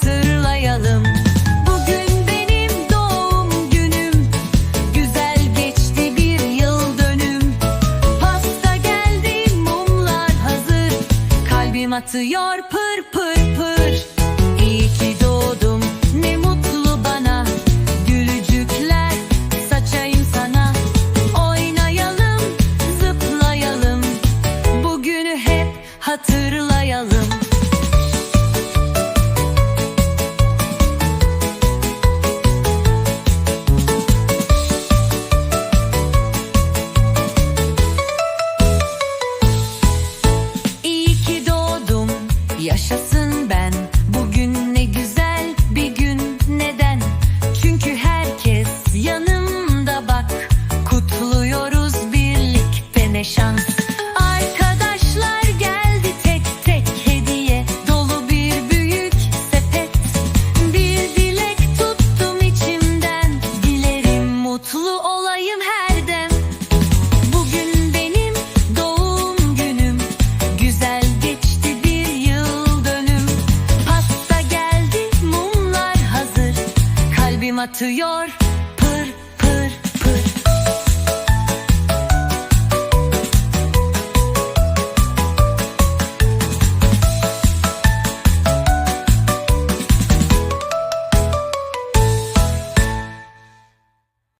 hatırlayalım. Bugün benim doğum günüm. Güzel geçti bir yıl dönüm. Pasta geldi, mumlar hazır. Kalbim atıyor pır pır pır. İyi ki doğdum. Ne mutlu bana. Gülücükler saçayım sana. Oynayalım, zıplayalım. Bugünü hep hatırlayalım. Yaşasın ben. Bugün ne güzel bir gün, neden? Çünkü herkes yanımda bak. Kutluyoruz birlikte ne şans. Arkadaşlar geldi tek tek hediye dolu bir büyük sepet. Bir dilek tuttum içimden, dilerim mutlu olayım her Pasta geldi